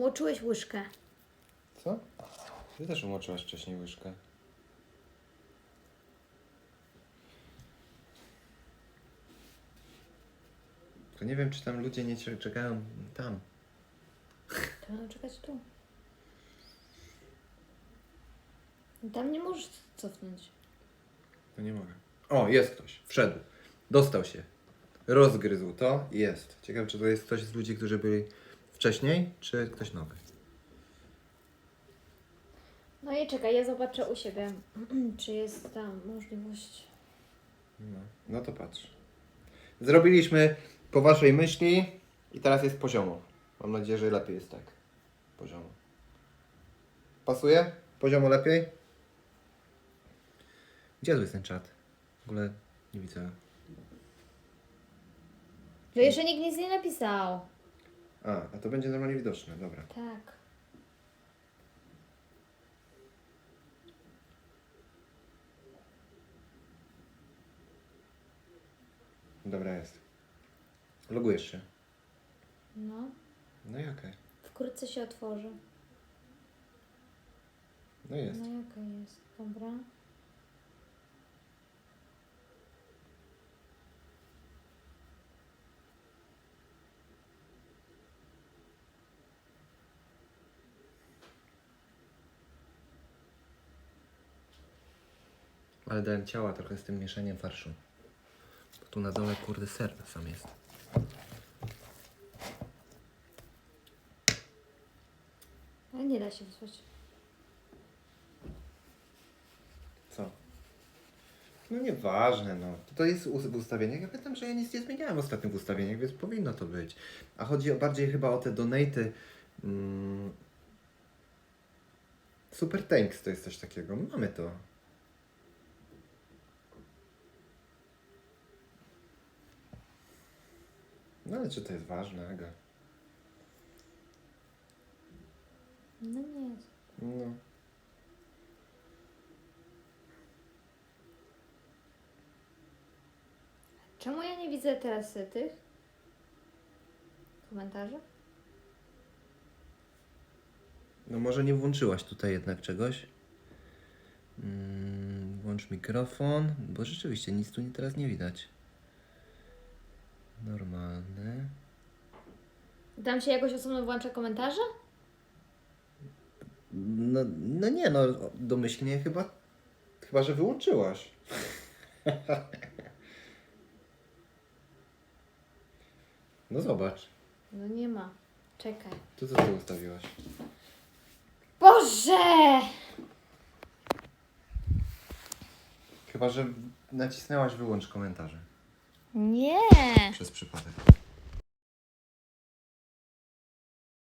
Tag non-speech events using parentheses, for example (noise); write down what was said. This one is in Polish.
Umoczyłeś łyżkę. Co? Ty też umoczyłaś wcześniej łyżkę. Tylko nie wiem, czy tam ludzie nie cze- czekają tam. To będą czekać tu. Tam nie możesz cofnąć. To nie mogę. O, jest ktoś. Wszedł. Dostał się. Rozgryzł to jest. Ciekawe, czy to jest ktoś z ludzi, którzy byli wcześniej, czy ktoś nowy. No i czekaj, ja zobaczę u siebie, (clears throat) czy jest tam możliwość. No, no to patrz. Zrobiliśmy po waszej myśli i teraz jest poziomo. Mam nadzieję, że lepiej jest tak. Poziomo. Pasuje? Poziomo lepiej? Gdzie tu jest ten czat? W ogóle nie widzę. To jeszcze nikt nic nie napisał. A, a to będzie normalnie widoczne, dobra. Tak. Dobra jest. Logujesz się. No. No i okej. Wkrótce się otworzy. No jest. No i okej jest. Dobra. Ale dałem ciała trochę z tym mieszaniem farszu. Bo tu na dole kurde ser sam jest. Ale nie da się wysłać. Co? No nieważne, no. To, jest u- w ustawieniach. Ja pamiętam, że ja nic nie zmieniałem ostatnio w ustawieniach, więc powinno to być. A chodzi o, bardziej chyba o te donaty. Mm, Super Thanks to jest coś takiego. Mamy to. No ale czy to jest ważne, Aga? No nie jest. No. Czemu ja nie widzę teraz y, tych komentarzy? No może nie włączyłaś tutaj jednak czegoś. Mm, włącz mikrofon, bo rzeczywiście nic tu nie, teraz nie widać. Normalny. Tam się jakoś osobno włącza komentarze? No, no nie, no domyślnie chyba, chyba że wyłączyłaś. (laughs) No zobacz, No nie ma. Czekaj. tu co ty ustawiłaś? Boże! Chyba, że nacisnęłaś wyłącz komentarze Nie! przez przypadek.